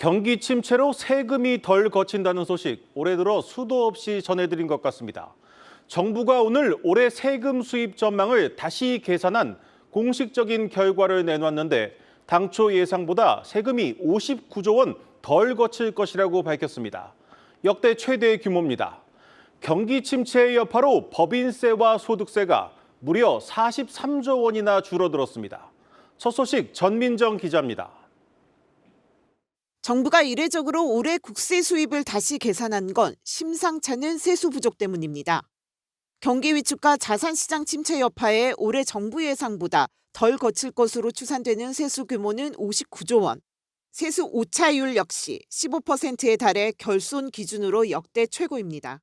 경기 침체로 세금이 덜 거친다는 소식 올해 들어 수도 없이 전해드린 것 같습니다. 정부가 오늘 올해 세금 수입 전망을 다시 계산한 공식적인 결과를 내놨는데 당초 예상보다 세금이 59조 원 덜 거칠 것이라고 밝혔습니다. 역대 최대 규모입니다. 경기 침체의 여파로 법인세와 소득세가 무려 43조 원이나 줄어들었습니다. 첫 소식 전민정 기자입니다. 정부가 이례적으로 올해 국세 수입을 다시 계산한 건 심상찮은 세수 부족 때문입니다. 경기 위축과 자산 시장 침체 여파에 올해 정부 예상보다 덜 거칠 것으로 추산되는 세수 규모는 59조 원. 세수 오차율 역시 15%에 달해 결손 기준으로 역대 최고입니다.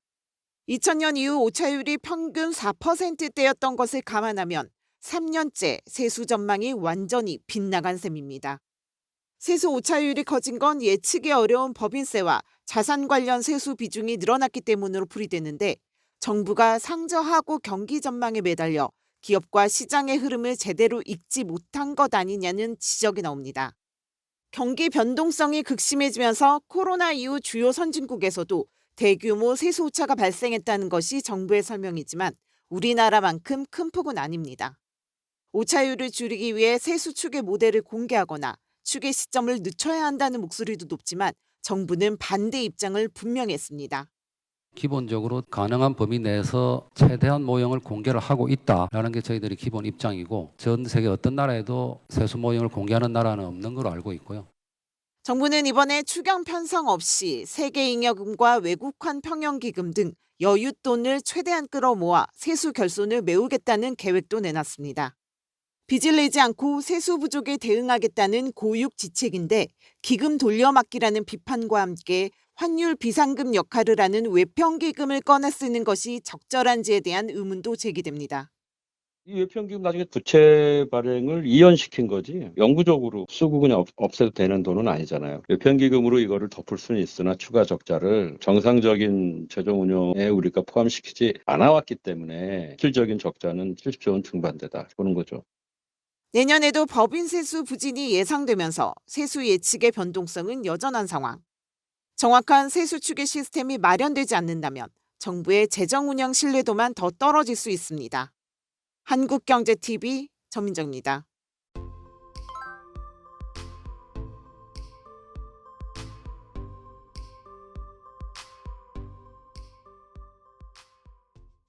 2000년 이후 오차율이 평균 4%대였던 것을 감안하면 3년째 세수 전망이 완전히 빗나간 셈입니다. 세수 오차율이 커진 건 예측이 어려운 법인세와 자산 관련 세수 비중이 늘어났기 때문으로 풀이되는데 정부가 상저하고 경기 전망에 매달려 기업과 시장의 흐름을 제대로 읽지 못한 것 아니냐는 지적이 나옵니다. 경기 변동성이 극심해지면서 코로나 이후 주요 선진국에서도 대규모 세수 오차가 발생했다는 것이 정부의 설명이지만 우리나라만큼 큰 폭은 아닙니다. 오차율을 줄이기 위해 세수 추계 모델을 공개하거나 추계 시점을 늦춰야 한다는 목소리도 높지만 정부는 반대 입장을 분명히 했습니다. 기본적으로 가능한 범위 내에서 최대한 모형을 공개를 하고 있다라는 게 저희들이 기본 입장이고 전 세계 어떤 나라에도 세수 모형을 공개하는 나라는 없는 걸로 알고 있고요. 정부는 이번에 추경 편성 없이 세계 잉여금과 외국환 평형기금 등 여윳돈을 최대한 끌어모아 세수 결손을 메우겠다는 계획도 내놨습니다. 빚을 내지 않고 세수 부족에 대응하겠다는 고육 지책인데 기금 돌려막기라는 비판과 함께 환율 비상금 역할을 하는 외평기금을 꺼내 쓰는 것이 적절한지에 대한 의문도 제기됩니다. 이 외평기금 나중에 부채 발행을 이연시킨 거지 영구적으로 쓰고 그냥 없, 없애도 되는 돈은 아니잖아요. 외평기금으로 이거를 덮을 수는 있으나 추가 적자를 정상적인 재정 운영에 우리가 포함시키지 않아왔기 때문에 실질적인 적자는 70조 원 중반대다 보는 거죠. 내년에도 법인 세수 부진이 예상되면서 세수 예측의 변동성은 여전한 상황. 정확한 세수 추계 시스템이 마련되지 않는다면 정부의 재정 운영 신뢰도만 더 떨어질 수 있습니다. 한국경제TV 전민정입니다.